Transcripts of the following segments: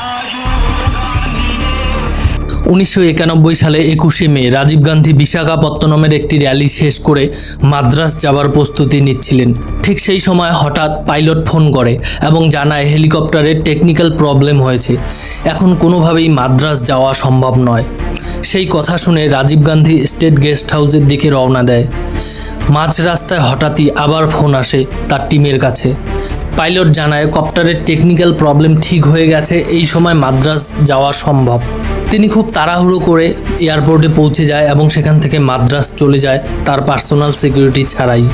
Ajuda. উনিশশো একানব্বই সালে একুশে মে রাজীব গান্ধী বিশাখাপত্তনমের একটি র্যালি শেষ করে মাদ্রাস যাবার প্রস্তুতি নিচ্ছিলেন। ঠিক সেই সময় হঠাৎ পাইলট ফোন করে এবং জানায়, হেলিকপ্টারের টেকনিক্যাল প্রবলেম হয়েছে। এখন কোনোভাবেই মাদ্রাস যাওয়া সম্ভব নয়। সেই কথা শুনে রাজীব গান্ধী স্টেট গেস্ট হাউসের দিকে রওনা দেয়। মাঝ রাস্তায় হঠাৎই আবার ফোন আসে তার টিমের কাছে। পাইলট জানায়, কপ্টারের টেকনিক্যাল প্রবলেম ঠিক হয়ে গেছে, এই সময় মাদ্রাস যাওয়া সম্ভব। তিনি খুব তাড়াহুড়ো করে এয়ারপোর্টে পৌঁছে যায় এবং সেখান থেকে মাদ্রাস চলে যায় তার পার্সোনাল সিকিউরিটি ছাড়াই।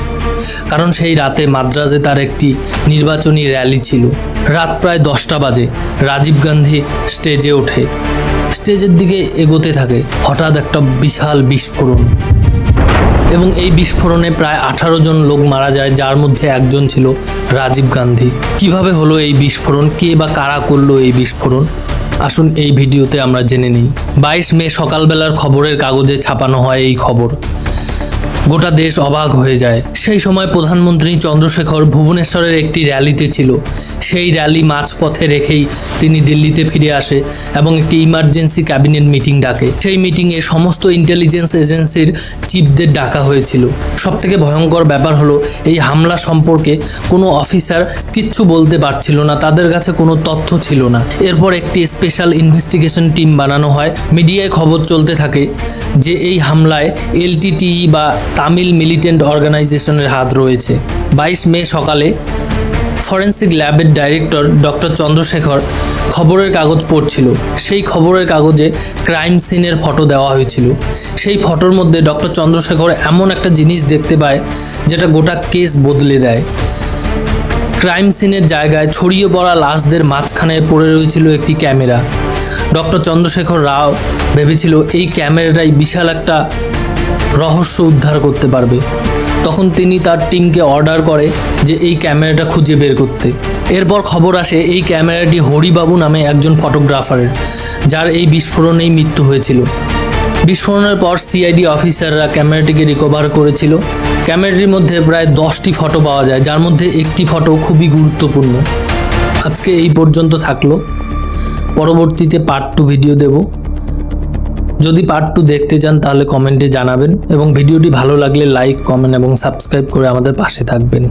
কারণ সেই রাতে মাদ্রাজে তার একটি নির্বাচনী র্যালি ছিল। রাত প্রায় দশটা বাজে। রাজীব গান্ধী স্টেজে ওঠে। স্টেজের দিকে এগোতে থাকে। হঠাৎ একটা বিশাল বিস্ফোরণ। এবং এই বিস্ফোরণে প্রায় আঠারো জন লোক মারা যায়, যার মধ্যে একজন ছিল রাজীব গান্ধী। কীভাবে হলো এই বিস্ফোরণ? কে বা কারা করল এই বিস্ফোরণ? আসুন এই ভিডিওতে আমরা জেনে নিই। বাইশ মে সকালবেলার খবরের কাগজে ছাপানো হয় এই খবর। গোটা দেশ অবাক হয়ে যায়। সেই সময় প্রধানমন্ত্রী চন্দ্রশেখর ভুবনেশ্বরের একটি র্যালিতে ছিল। সেই র্যালি মাঝপথে রেখেই তিনি দিল্লিতে ফিরে আসে এবং একটি ইমার্জেন্সি ক্যাবিনেট মিটিং ডাকে। সেই মিটিংয়ে সমস্ত ইন্টেলিজেন্স এজেন্সির চিফদের ডাকা হয়েছিল। সবথেকে ভয়ঙ্কর ব্যাপার হলো, এই হামলা সম্পর্কে কোনো অফিসার কিচ্ছু বলতে পারছিল না, তাদের কাছে কোনো তথ্য ছিল না। এরপর একটি স্পেশাল ইনভেস্টিগেশন টিম বানানো হয়। মিডিয়ায় খবর চলতে থাকে যে, এই হামলায় এলটিটিই বা তামিল মিলিটেন্ট অর্গানাইজেশনের হাত রয়েছে। বাইশ মে সকালে ফরেন্সিক ল্যাবের ডাইরেক্টর ডক্টর চন্দ্রশেখর খবরের কাগজ পড়ছিল। সেই খবরের কাগজে ক্রাইম সিনের ফটো দেওয়া হয়েছিল। সেই ফটোর মধ্যে ডক্টর চন্দ্রশেখর এমন একটা জিনিস দেখতে পায়, যেটা গোটা কেস বদলে দেয়। ক্রাইম সিনের জায়গায় ছড়িয়ে পড়া লাশদের মাঝখানে পড়ে রয়েছিল একটি ক্যামেরা। ডক্টর চন্দ্রশেখর রাও ভেবেছিল, এই ক্যামেরাটাই বিশাল একটা রহস্য উদ্ধার করতে পারবে। তখন তিনি তার টিমকে অর্ডার করে যে এই ক্যামেরাটা খুঁজে বের করতে। এরপর খবর আসে এই ক্যামেরাটি হরিবাবু নামে একজন ফটোগ্রাফারের, যার এই বিস্ফোরণেই মৃত্যু হয়েছিল। বিস্ফোরণের পর সিআইডি অফিসাররা ক্যামেরাটিকে রিকভার করেছিল। ক্যামেরাটির মধ্যে প্রায় দশটি ফটো পাওয়া যায়, যার মধ্যে একটি ফটো খুবই গুরুত্বপূর্ণ। আজকে এই পর্যন্ত থাকল। পরবর্তীতে পার্ট টু ভিডিও দেব। যদি পার্ট টু দেখতে চান, তাহলে কমেন্টে জানাবেন এবং ভিডিওটি ভালো লাগলে লাইক কমেন্ট এবং সাবস্ক্রাইব করে আমাদের পাশে থাকবেন।